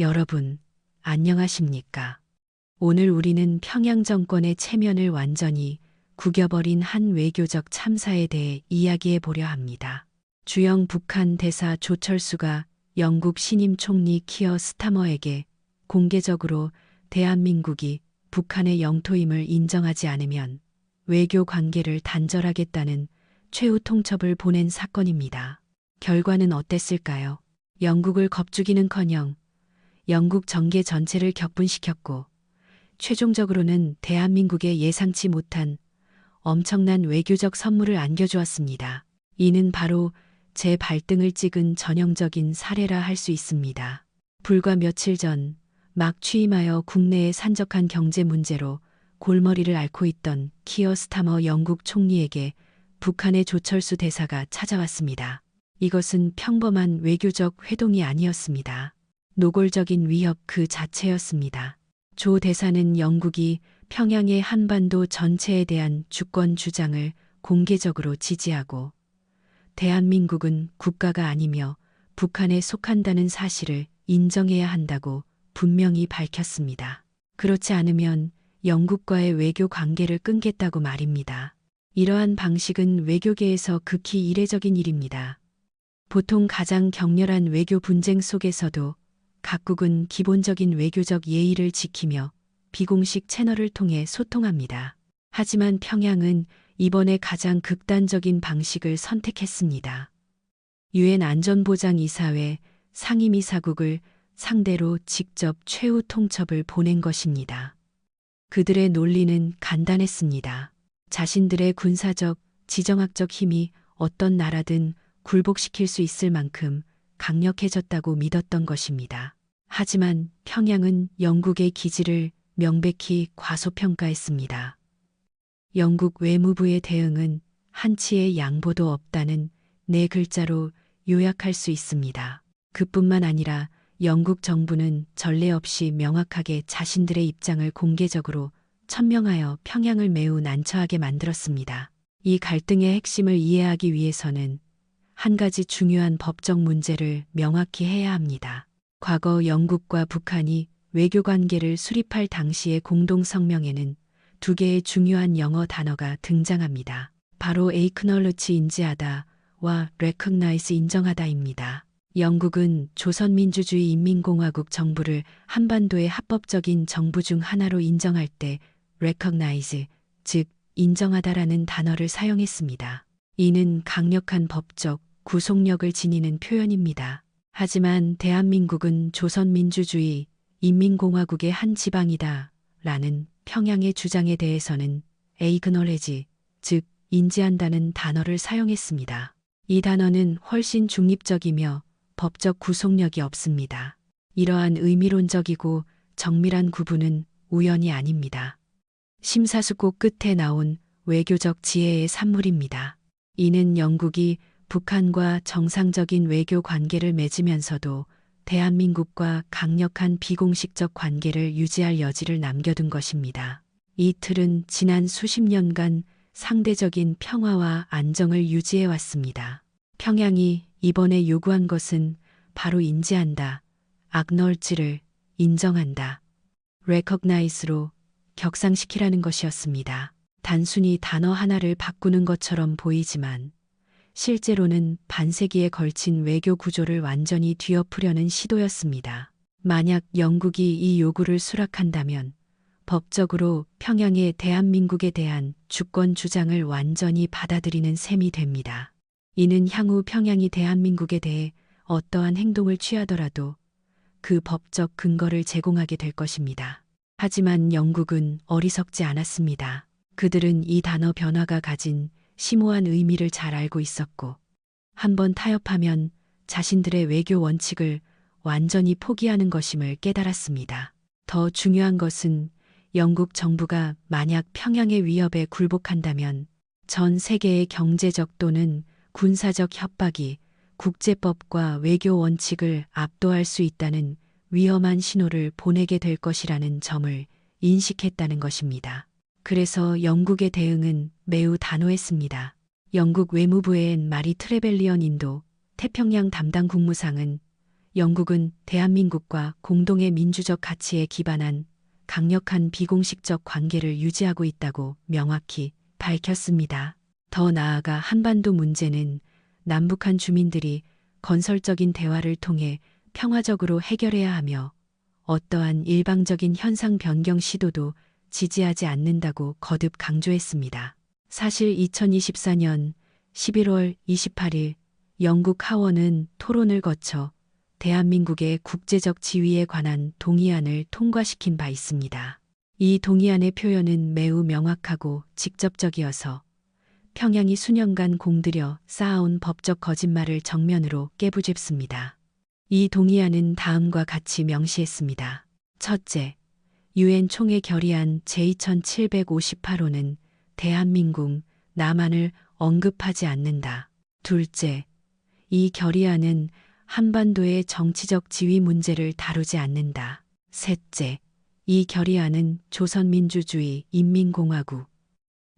여러분, 안녕하십니까? 오늘 우리는 평양 정권의 체면을 완전히 구겨버린 한 외교적 참사에 대해 이야기해 보려 합니다. 주영 북한 대사 조철수가 영국 신임 총리 키어 스타머에게 공개적으로 대한민국이 북한의 영토임을 인정하지 않으면 외교 관계를 단절하겠다는 최후 통첩을 보낸 사건입니다. 결과는 어땠을까요? 영국을 겁주기는커녕 영국 정계 전체를 격분시켰고 최종적으로는 대한민국에 예상치 못한 엄청난 외교적 선물을 안겨주었습니다. 이는 바로 제 발등을 찍은 전형적인 사례라 할 수 있습니다. 불과 며칠 전 막 취임하여 국내에 산적한 경제 문제로 골머리를 앓고 있던 키어 스타머 영국 총리에게 북한의 조철수 대사가 찾아왔습니다. 이것은 평범한 외교적 회동이 아니었습니다. 노골적인 위협 그 자체였습니다. 조 대사는 영국이 평양의 한반도 전체에 대한 주권 주장을 공개적으로 지지하고 대한민국은 국가가 아니며 북한에 속한다는 사실을 인정해야 한다고 분명히 밝혔습니다. 그렇지 않으면 영국과의 외교 관계를 끊겠다고 말입니다. 이러한 방식은 외교계에서 극히 이례적인 일입니다. 보통 가장 격렬한 외교 분쟁 속에서도 각국은 기본적인 외교적 예의를 지키며 비공식 채널을 통해 소통합니다. 하지만 평양은 이번에 가장 극단적인 방식을 선택했습니다. 유엔 안전보장이사회 상임이사국을 상대로 직접 최후 통첩을 보낸 것입니다. 그들의 논리는 간단했습니다. 자신들의 군사적, 지정학적 힘이 어떤 나라든 굴복시킬 수 있을 만큼 강력해졌다고 믿었던 것입니다. 하지만 평양은 영국의 기지를 명백히 과소평가했습니다. 영국 외무부의 대응은 한치의 양보도 없다는 네 글자로 요약할 수 있습니다. 그뿐만 아니라 영국 정부는 전례 없이 명확하게 자신들의 입장을 공개적으로 천명하여 평양을 매우 난처하게 만들었습니다. 이 갈등의 핵심을 이해하기 위해서는 한 가지 중요한 법적 문제를 명확히 해야 합니다. 과거 영국과 북한이 외교 관계를 수립할 당시의 공동 성명에는 두 개의 중요한 영어 단어가 등장합니다. 바로 acknowledge 인지하다와 recognize 인정하다입니다. 영국은 조선민주주의 인민공화국 정부를 한반도의 합법적인 정부 중 하나로 인정할 때 recognize, 즉 인정하다라는 단어를 사용했습니다. 이는 강력한 법적 구속력을 지니는 표현입니다. 하지만 대한민국은 조선민주주의 인민공화국의 한 지방이다 라는 평양의 주장에 대해서는 acknowledge, 즉 인지한다는 단어를 사용했습니다. 이 단어는 훨씬 중립적이며 법적 구속력이 없습니다. 이러한 의미론적이고 정밀한 구분은 우연이 아닙니다. 심사숙고 끝에 나온 외교적 지혜의 산물입니다. 이는 영국이 북한과 정상적인 외교 관계를 맺으면서도 대한민국과 강력한 비공식적 관계를 유지할 여지를 남겨둔 것입니다. 이 틀은 지난 수십 년간 상대적인 평화와 안정을 유지해 왔습니다. 평양이 이번에 요구한 것은 바로 인지한다, 악널지를 인정한다, recognize로 격상시키라는 것이었습니다. 단순히 단어 하나를 바꾸는 것처럼 보이지만 실제로는 반세기에 걸친 외교 구조를 완전히 뒤엎으려는 시도였습니다. 만약 영국이 이 요구를 수락한다면 법적으로 평양의 대한민국에 대한 주권 주장을 완전히 받아들이는 셈이 됩니다. 이는 향후 평양이 대한민국에 대해 어떠한 행동을 취하더라도 그 법적 근거를 제공하게 될 것입니다. 하지만 영국은 어리석지 않았습니다. 그들은 이 단어 변화가 가진 심오한 의미를 잘 알고 있었고, 한번 타협하면 자신들의 외교 원칙을 완전히 포기하는 것임을 깨달았습니다. 더 중요한 것은 영국 정부가 만약 평양의 위협에 굴복한다면 전 세계의 경제적 또는 군사적 협박이 국제법과 외교 원칙을 압도할 수 있다는 위험한 신호를 보내게 될 것이라는 점을 인식했다는 것입니다. 그래서 영국의 대응은 매우 단호했습니다. 영국 외무부의 마리 트레벨리언 인도 태평양 담당 국무상은 영국은 대한민국과 공동의 민주적 가치에 기반한 강력한 비공식적 관계를 유지하고 있다고 명확히 밝혔습니다. 더 나아가 한반도 문제는 남북한 주민들이 건설적인 대화를 통해 평화적으로 해결해야 하며 어떠한 일방적인 현상 변경 시도도 지지하지 않는다고 거듭 강조했습니다. 사실 2024년 11월 28일 영국 하원은 토론을 거쳐 대한민국의 국제적 지위에 관한 동의안을 통과시킨 바 있습니다. 이 동의안의 표현은 매우 명확하고 직접적이어서 평양이 수년간 공들여 쌓아온 법적 거짓말을 정면으로 깨부집습니다. 이 동의안은 다음과 같이 명시했습니다. 첫째, 유엔 총회 결의안 제2758호는 대한민국, 남한을 언급하지 않는다. 둘째, 이 결의안은 한반도의 정치적 지위 문제를 다루지 않는다. 셋째, 이 결의안은 조선민주주의 인민공화국,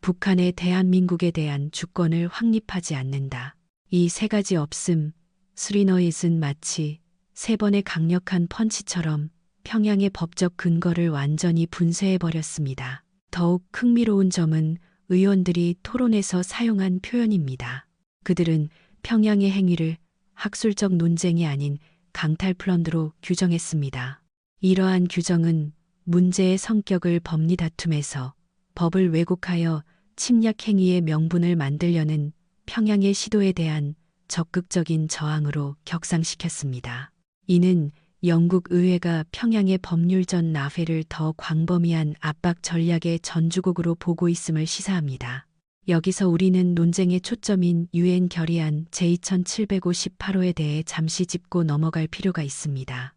북한의 대한민국에 대한 주권을 확립하지 않는다. 이 세 가지 없음, 스리너잇은 마치 세 번의 강력한 펀치처럼 평양의 법적 근거를 완전히 분쇄해버렸습니다. 더욱 흥미로운 점은 의원들이 토론에서 사용한 표현입니다. 그들은 평양의 행위를 학술적 논쟁이 아닌 강탈 플런드로 규정했습니다. 이러한 규정은 문제의 성격을 법리 다툼에서 법을 왜곡하여 침략 행위의 명분을 만들려는 평양의 시도에 대한 적극적인 저항으로 격상시켰습니다. 이는 영국 의회가 평양의 법률전 나회를 더 광범위한 압박 전략의 전주곡으로 보고 있음을 시사합니다. 여기서 우리는 논쟁의 초점인 유엔 결의안 제2758호에 대해 잠시 짚고 넘어갈 필요가 있습니다.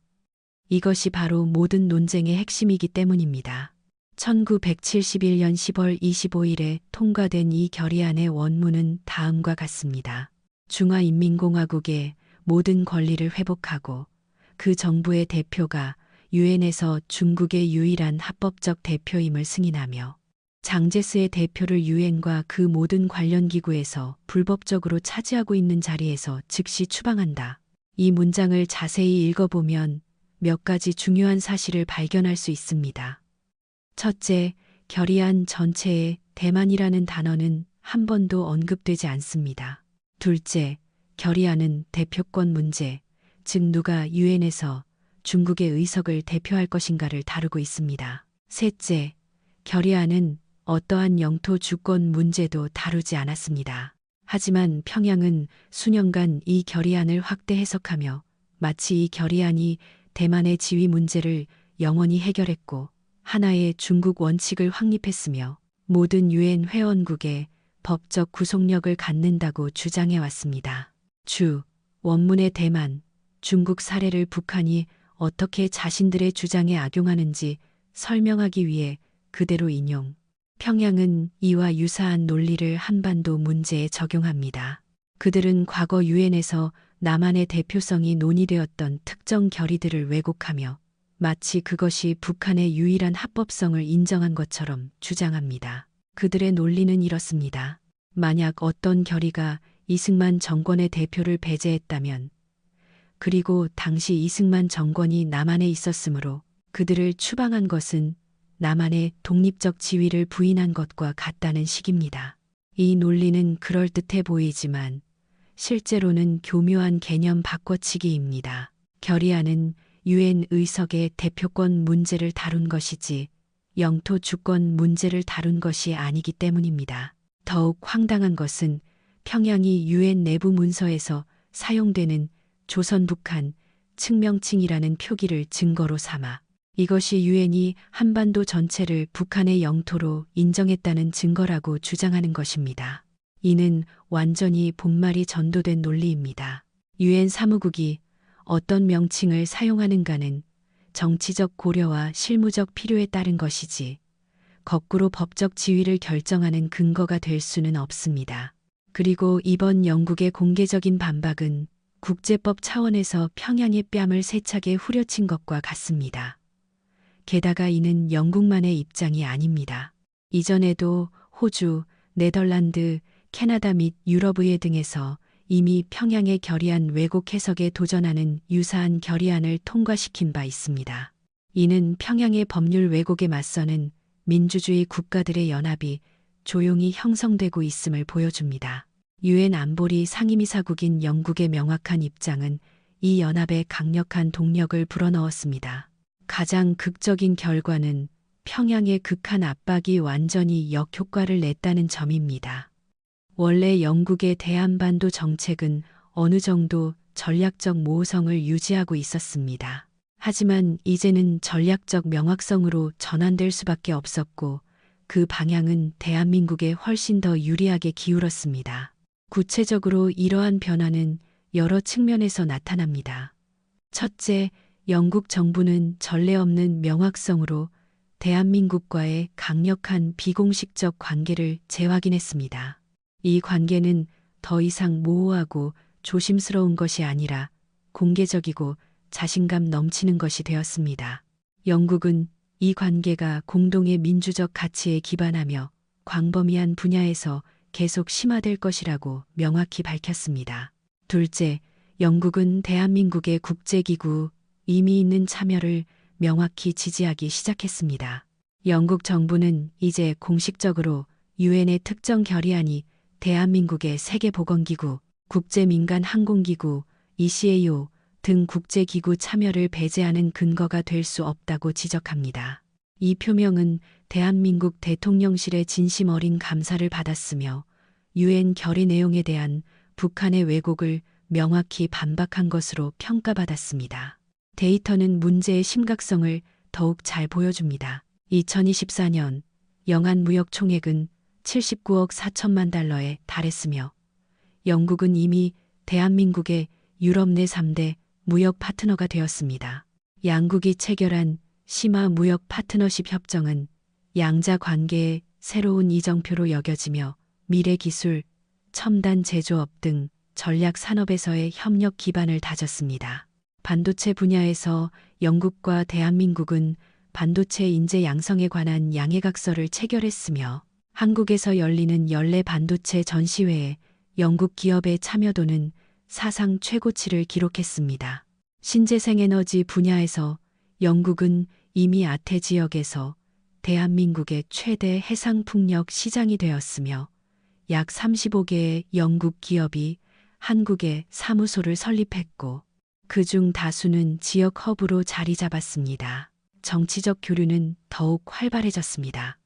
이것이 바로 모든 논쟁의 핵심이기 때문입니다. 1971년 10월 25일에 통과된 이 결의안의 원문은 다음과 같습니다. 중화인민공화국의 모든 권리를 회복하고 그 정부의 대표가 유엔에서 중국의 유일한 합법적 대표임을 승인하며 장제스의 대표를 유엔과 그 모든 관련 기구에서 불법적으로 차지하고 있는 자리에서 즉시 추방한다. 이 문장을 자세히 읽어보면 몇 가지 중요한 사실을 발견할 수 있습니다. 첫째, 결의안 전체에 대만이라는 단어는 한 번도 언급되지 않습니다. 둘째, 결의안은 대표권 문제, 즉 누가 유엔에서 중국의 의석을 대표할 것인가를 다루고 있습니다. 셋째, 결의안은 어떠한 영토 주권 문제도 다루지 않았습니다. 하지만 평양은 수년간 이 결의안을 확대 해석하며 마치 이 결의안이 대만의 지위 문제를 영원히 해결했고 하나의 중국 원칙을 확립했으며 모든 유엔 회원국에 법적 구속력을 갖는다고 주장해 왔습니다. 주, 원문의 대만, 중국 사례를 북한이 어떻게 자신들의 주장에 악용하는지 설명하기 위해 그대로 인용. 평양은 이와 유사한 논리를 한반도 문제에 적용합니다. 그들은 과거 유엔에서 남한의 대표성이 논의되었던 특정 결의들을 왜곡하며 마치 그것이 북한의 유일한 합법성을 인정한 것처럼 주장합니다. 그들의 논리는 이렇습니다. 만약 어떤 결의가 이승만 정권의 대표를 배제했다면 그리고 당시 이승만 정권이 남한에 있었으므로 그들을 추방한 것은 남한의 독립적 지위를 부인한 것과 같다는 식입니다. 이 논리는 그럴듯해 보이지만 실제로는 교묘한 개념 바꿔치기입니다. 결의안은 유엔 의석의 대표권 문제를 다룬 것이지 영토 주권 문제를 다룬 것이 아니기 때문입니다. 더욱 황당한 것은 평양이 유엔 내부 문서에서 사용되는 조선 북한 측명칭이라는 표기를 증거로 삼아 이것이 유엔이 한반도 전체를 북한의 영토로 인정했다는 증거라고 주장하는 것입니다. 이는 완전히 본말이 전도된 논리입니다. 유엔 사무국이 어떤 명칭을 사용하는가는 정치적 고려와 실무적 필요에 따른 것이지 거꾸로 법적 지위를 결정하는 근거가 될 수는 없습니다. 그리고 이번 영국의 공개적인 반박은 국제법 차원에서 평양의 뺨을 세차게 후려친 것과 같습니다. 게다가 이는 영국만의 입장이 아닙니다. 이전에도 호주, 네덜란드, 캐나다 및 유럽의회 등에서 이미 평양에 결의한 왜곡 해석에 도전하는 유사한 결의안을 통과시킨 바 있습니다. 이는 평양의 법률 왜곡에 맞서는 민주주의 국가들의 연합이 조용히 형성되고 있음을 보여줍니다. 유엔 안보리 상임이사국인 영국의 명확한 입장은 이 연합에 강력한 동력을 불어넣었습니다. 가장 극적인 결과는 평양의 극한 압박이 완전히 역효과를 냈다는 점입니다. 원래 영국의 대한반도 정책은 어느 정도 전략적 모호성을 유지하고 있었습니다. 하지만 이제는 전략적 명확성으로 전환될 수밖에 없었고 그 방향은 대한민국에 훨씬 더 유리하게 기울었습니다. 구체적으로 이러한 변화는 여러 측면에서 나타납니다. 첫째, 영국 정부는 전례 없는 명확성으로 대한민국과의 강력한 비공식적 관계를 재확인했습니다. 이 관계는 더 이상 모호하고 조심스러운 것이 아니라 공개적이고 자신감 넘치는 것이 되었습니다. 영국은 이 관계가 공동의 민주적 가치에 기반하며 광범위한 분야에서 계속 심화될 것이라고 명확히 밝혔습니다. 둘째, 영국은 대한민국의 국제기구 이미 있는 참여를 명확히 지지하기 시작했습니다. 영국 정부는 이제 공식적으로 유엔의 특정 결의안이 대한민국의 세계보건기구, 국제민간항공기구, ECAO 등 국제기구 참여를 배제하는 근거가 될 수 없다고 지적합니다. 이 표명은 대한민국 대통령실의 진심 어린 감사를 받았으며 유엔 결의 내용에 대한 북한의 왜곡을 명확히 반박한 것으로 평가받았습니다. 데이터는 문제의 심각성을 더욱 잘 보여줍니다. 2024년 영한 무역 총액은 79억 4천만 달러에 달했으며 영국은 이미 대한민국의 유럽 내 3대 무역 파트너가 되었습니다. 양국이 체결한 심화 무역 파트너십 협정은 양자 관계의 새로운 이정표로 여겨지며 미래 기술, 첨단 제조업 등 전략 산업에서의 협력 기반을 다졌습니다. 반도체 분야에서 영국과 대한민국은 반도체 인재 양성에 관한 양해각서를 체결했으며 한국에서 열리는 연례 반도체 전시회에 영국 기업의 참여도는 사상 최고치를 기록했습니다. 신재생 에너지 분야에서 영국은 이미 아태 지역에서 대한민국의 최대 해상풍력 시장이 되었으며 약 35개의 영국 기업이 한국에 사무소를 설립했고 그중 다수는 지역 허브로 자리 잡았습니다. 정치적 교류는 더욱 활발해졌습니다.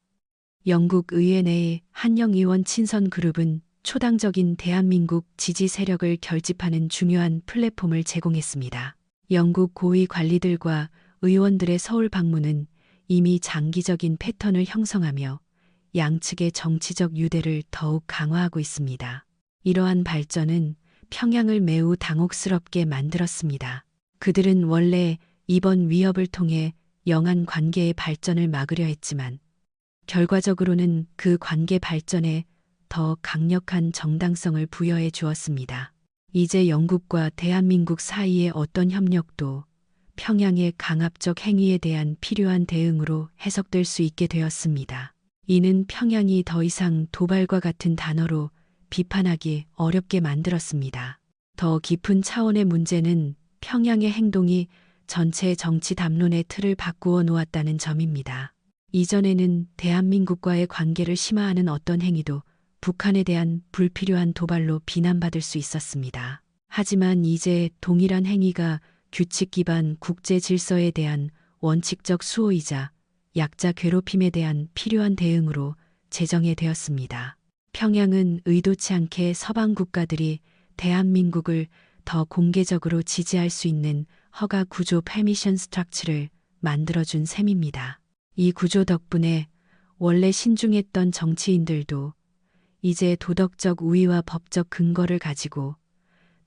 영국 의회 내의 한영 의원 친선 그룹은 초당적인 대한민국 지지 세력을 결집하는 중요한 플랫폼을 제공했습니다. 영국 고위 관리들과 의원들의 서울 방문은 이미 장기적인 패턴을 형성하며 양측의 정치적 유대를 더욱 강화하고 있습니다. 이러한 발전은 평양을 매우 당혹스럽게 만들었습니다. 그들은 원래 이번 위협을 통해 영한 관계의 발전을 막으려 했지만 결과적으로는 그 관계 발전에 더 강력한 정당성을 부여해 주었습니다. 이제 영국과 대한민국 사이의 어떤 협력도 평양의 강압적 행위에 대한 필요한 대응으로 해석될 수 있게 되었습니다. 이는 평양이 더 이상 도발과 같은 단어로 비판하기 어렵게 만들었습니다. 더 깊은 차원의 문제는 평양의 행동이 전체 정치 담론의 틀을 바꾸어 놓았다는 점입니다. 이전에는 대한민국과의 관계를 심화하는 어떤 행위도 북한에 대한 불필요한 도발로 비난받을 수 있었습니다. 하지만 이제 동일한 행위가 규칙 기반 국제 질서에 대한 원칙적 수호이자 약자 괴롭힘에 대한 필요한 대응으로 제정해 되었습니다. 평양은 의도치 않게 서방 국가들이 대한민국을 더 공개적으로 지지할 수 있는 허가 구조 패미션 스트럭처를 만들어준 셈입니다. 이 구조 덕분에 원래 신중했던 정치인들도 이제 도덕적 우위와 법적 근거를 가지고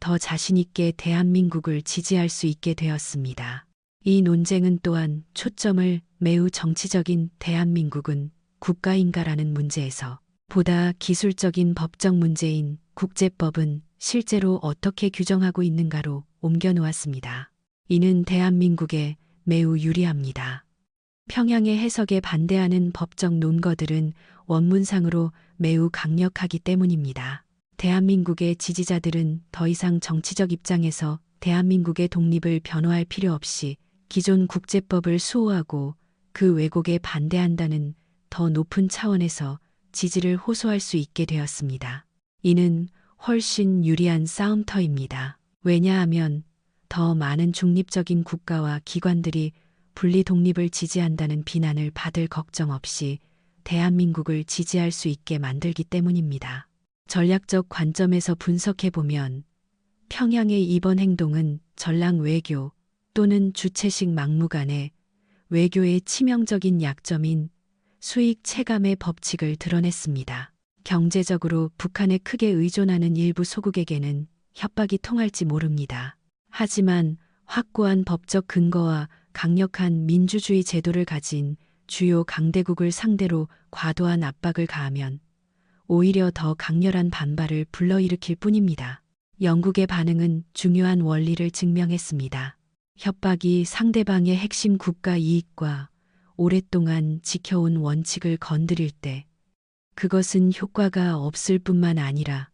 더 자신있게 대한민국을 지지할 수 있게 되었습니다. 이 논쟁은 또한 초점을 매우 정치적인 대한민국은 국가인가라는 문제에서 보다 기술적인 법적 문제인 국제법은 실제로 어떻게 규정하고 있는가로 옮겨 놓았습니다. 이는 대한민국에 매우 유리합니다. 평양의 해석에 반대하는 법적 논거들은 원문상으로 매우 강력하기 때문입니다. 대한민국의 지지자들은 더 이상 정치적 입장에서 대한민국의 독립을 변호할 필요 없이 기존 국제법을 수호하고 그 왜곡에 반대한다는 더 높은 차원에서 지지를 호소할 수 있게 되었습니다. 이는 훨씬 유리한 싸움터입니다. 왜냐하면 더 많은 중립적인 국가와 기관들이 분리 독립을 지지한다는 비난을 받을 걱정 없이 대한민국을 지지할 수 있게 만들기 때문입니다. 전략적 관점에서 분석해 보면 평양의 이번 행동은 전랑 외교 또는 주체식 막무가내 외교의 치명적인 약점인 수익 체감의 법칙을 드러냈습니다. 경제적으로 북한에 크게 의존하는 일부 소국에게는 협박이 통할지 모릅니다. 하지만 확고한 법적 근거와 강력한 민주주의 제도를 가진 주요 강대국을 상대로 과도한 압박을 가하면 오히려 더 강렬한 반발을 불러일으킬 뿐입니다. 영국의 반응은 중요한 원리를 증명했습니다. 협박이 상대방의 핵심 국가 이익과 오랫동안 지켜온 원칙을 건드릴 때 그것은 효과가 없을 뿐만 아니라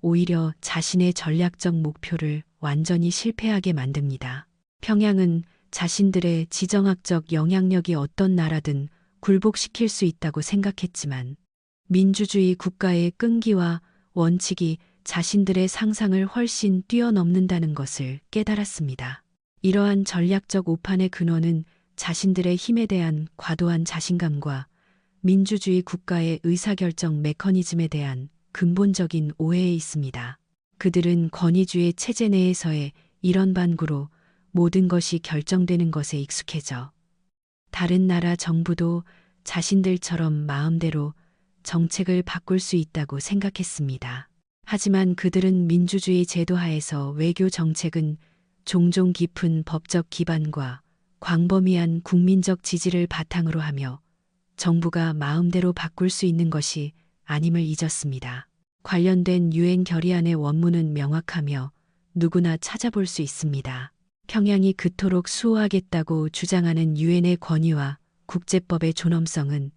오히려 자신의 전략적 목표를 완전히 실패하게 만듭니다. 평양은 자신들의 지정학적 영향력이 어떤 나라든 굴복시킬 수 있다고 생각했지만 민주주의 국가의 끈기와 원칙이 자신들의 상상을 훨씬 뛰어넘는다는 것을 깨달았습니다. 이러한 전략적 오판의 근원은 자신들의 힘에 대한 과도한 자신감과 민주주의 국가의 의사결정 메커니즘에 대한 근본적인 오해에 있습니다. 그들은 권위주의 체제 내에서의 이런 반구로 모든 것이 결정되는 것에 익숙해져 다른 나라 정부도 자신들처럼 마음대로 정책을 바꿀 수 있다고 생각했습니다. 하지만 그들은 민주주의 제도 하에서 외교 정책은 종종 깊은 법적 기반과 광범위한 국민적 지지를 바탕으로 하며 정부가 마음대로 바꿀 수 있는 것이 아님을 잊었습니다. 관련된 유엔 결의안의 원문은 명확하며 누구나 찾아볼 수 있습니다. 평양이 그토록 수호하겠다고 주장하는 유엔의 권위와 국제법의 존엄성은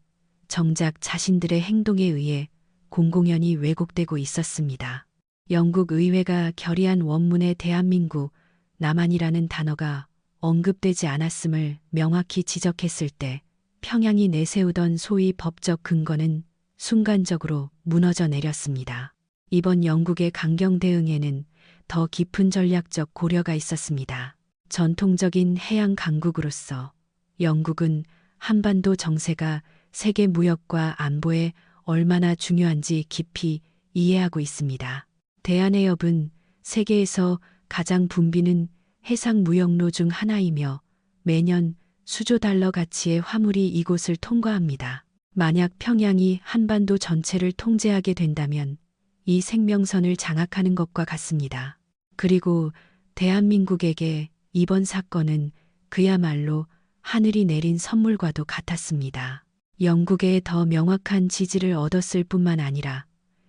정작 자신들의 행동에 의해 공공연히 왜곡되고 있었습니다. 영국 의회가 결의한 원문에 대한민국, 남한이라는 단어가 언급되지 않았음을 명확히 지적했을 때 평양이 내세우던 소위 법적 근거는 순간적으로 무너져 내렸습니다. 이번 영국의 강경 대응에는 더 깊은 전략적 고려가 있었습니다. 전통적인 해양 강국으로서 영국은 한반도 정세가 세계 무역과 안보에 얼마나 중요한지 깊이 이해하고 있습니다. 대한해협은 세계에서 가장 붐비는 해상 무역로 중 하나이며 매년 수조 달러 가치의 화물이 이곳을 통과합니다. 만약 평양이 한반도 전체를 통제하게 된다면 이 생명선을 장악하는 것과 같습니다. 그리고 대한민국에게 이번 사건은 그야말로 하늘이 내린 선물과도 같았습니다. 영국의 더 명확한 지지를 얻었을 뿐만 아니라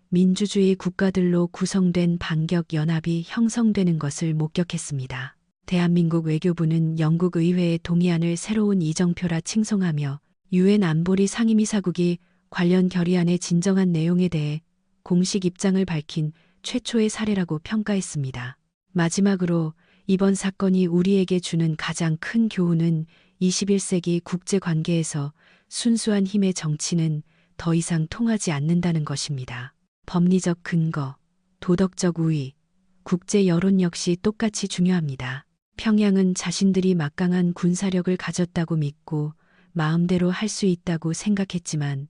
민주주의 국가들로 구성된 반격 연합이 형성되는 것을 목격했습니다. 대한민국 외교부는 영국 의회의 동의안을 새로운 이정표라 칭송하며 유엔 안보리 상임이사국이 관련 결의안의 진정한 내용에 대해 공식 입장을 밝힌 최초의 사례라고 평가했습니다. 마지막으로 이번 사건이 우리에게 주는 가장 큰 교훈은 21세기 국제 관계에서 순수한 힘의 정치는 더 이상 통하지 않는다는 것입니다. 법리적 근거, 도덕적 우위, 국제 여론 역시 똑같이 중요합니다. 평양은 자신들이 막강한 군사력을 가졌다고 믿고 마음대로 할 수 있다고 생각했지만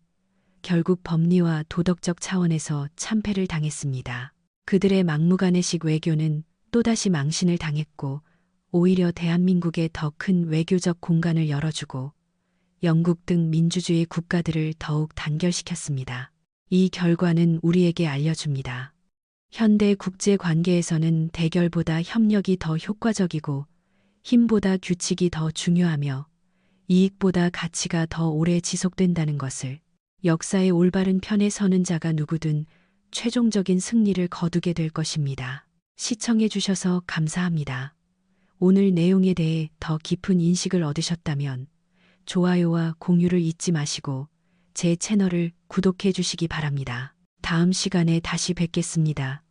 결국 법리와 도덕적 차원에서 참패를 당했습니다. 그들의 막무가내식 외교는 또다시 망신을 당했고 오히려 대한민국에 더 큰 외교적 공간을 열어주고 영국 등 민주주의 국가들을 더욱 단결시켰습니다. 이 결과는 우리에게 알려줍니다. 현대 국제 관계에서는 대결보다 협력이 더 효과적이고 힘보다 규칙이 더 중요하며 이익보다 가치가 더 오래 지속된다는 것을 역사의 올바른 편에 서는 자가 누구든 최종적인 승리를 거두게 될 것입니다. 시청해 주셔서 감사합니다. 오늘 내용에 대해 더 깊은 인식을 얻으셨다면 좋아요와 공유를 잊지 마시고 제 채널을 구독해 주시기 바랍니다. 다음 시간에 다시 뵙겠습니다.